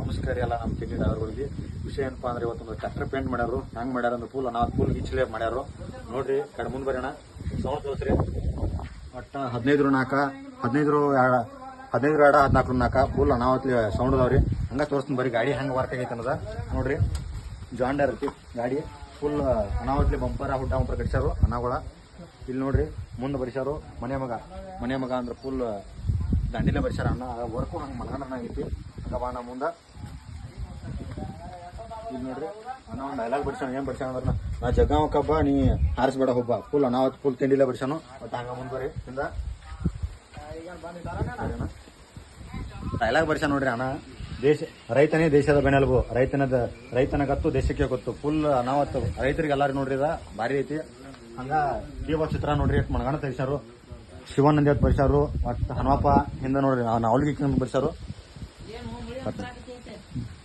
ನಮಸ್ಕಾರ ಎಲ್ಲ ನಮ್ಮ ತಿಂಡಿ ಡ್ರೈವರ್ಗಳಿಗೆ ವಿಷಯ ಏನಪ್ಪಾ ಅಂದ್ರೆ ಇವತ್ತೊಂದು ಟ್ರ್ಯಾಕ್ಟರ್ ಪೇಂಟ್ ಮಾಡ್ಯಾರು ಹೆಂಗ್ ಮಾಡ್ಯಾರ ಅಂದ್ರೆ ಫುಲ್ ನಾವು ಫುಲ್ ಗಿಚ್ಲೆ ಮಾಡ್ಯಾರು ನೋಡ್ರಿ, ಕಡೆ ಮುಂದೆ ಬರೋಣ. ಸೌಂಡ್ ತೋರಿಸ್ರಿ. ಒಟ್ಟ ಹದಿನೈದು ನಾಲ್ಕ ಹದಿನೈದು ಹದಿನೈದು ಎರಡ ಹದಿನಾಲ್ಕು ನಾಲ್ಕ ಫುಲ್ ಅನಾವತ್ಲಿ ಸೌಂಡ್ ಅದಾವ್ರಿ. ಹಂಗ ತೋರಿಸ್ತೀನಿ ಬರೀ ಗಾಡಿ ಹೆಂಗ್ ವರ್ಕ್ ಆಗೈತೆ ಅನ್ನೋದ. ನೋಡ್ರಿ ಜಾಂಡರ್ ಐತಿ ಗಾಡಿ. ಫುಲ್ ಅನಾವತ್ಲಿ ಬಂಪರ ಹುಡ್ಡ ಬಂಪರ್ ಕಟ್ಸ್ಯಾರು ಅನಾಗೋಳ ಇಲ್ಲಿ ನೋಡ್ರಿ, ಮುಂದೆ ಬರಿಸ್ಯಾರು ಮನೆ ಮಗ. ಮನೆ ಮಗ ಅಂದ್ರೆ ಫುಲ್ ದಂಡಿಲೆ ಬರ್ಸ್ಯಾರ. ಅಣ್ಣ ವರ್ಕು ಹಂಗೆ ಮನಗಂಡ ಆಗೈತಿ. ಹಂಗ ಬಾಣ ಮುಂದೆ. ಇಲ್ಲಿ ನೋಡ್ರಿ, ಅಣ್ಣ ಒಂದು ಡೈಲಾಗ್ ಬಿಡ್ಸೋಣ, ಏನು ಬಿಡ್ಸೋಣ ಅಂದ್ರೆ ನಾ ಜಗ್ಗಾವ ಕಬ್ಬ, ನೀ ಹಾರಿಸ್ಬೇಡ ಒಬ್ಬ ಫುಲ್ ಅನಾವತ್ ಫುಲ್ ತಿಂಡಿಲ್ಲ ಬಿಡ್ಸೋಣ. ಮತ್ತೆ ಹಂಗ ಬರ್ರಿ ಹಿಂದ. ಡೈಲಾಗ್ ಬರ್ಸ್ಯಾನ ನೋಡ್ರಿ ಅಣ್ಣ. ದೇಶ, ರೈತನೇ ದೇಶದ ಬೆನ್ನೆಲುಬು. ರೈತನದ, ರೈತನ ಗತ್ತು ದೇಶಕ್ಕೆ ಗೊತ್ತು. ಫುಲ್ ಅನಾವತ್ತು ರೈತರಿಗೆ ಎಲ್ಲಾರು ನೋಡ್ರಿ ಇದ, ಭಾರಿ ಐತಿ. ಹಂಗ ಜೀವ ಚಿತ್ರ ನೋಡ್ರಿ, ಎಷ್ಟು ಮಣಗಣ ತೆಗಿಸ್ಯಾರು ಬರ್ಸಾರು ಅಂತ ಬರ್ಸ್ಯಾರು. ಮತ್ತು ಹನುಮಪ್ಪ ಹಿಂದೆ ನೋಡ್ರಿ, ನಾವು ಬರ್ಸಾರು ಬರ್ಸ್ಯಾರು Hasta. Hasta.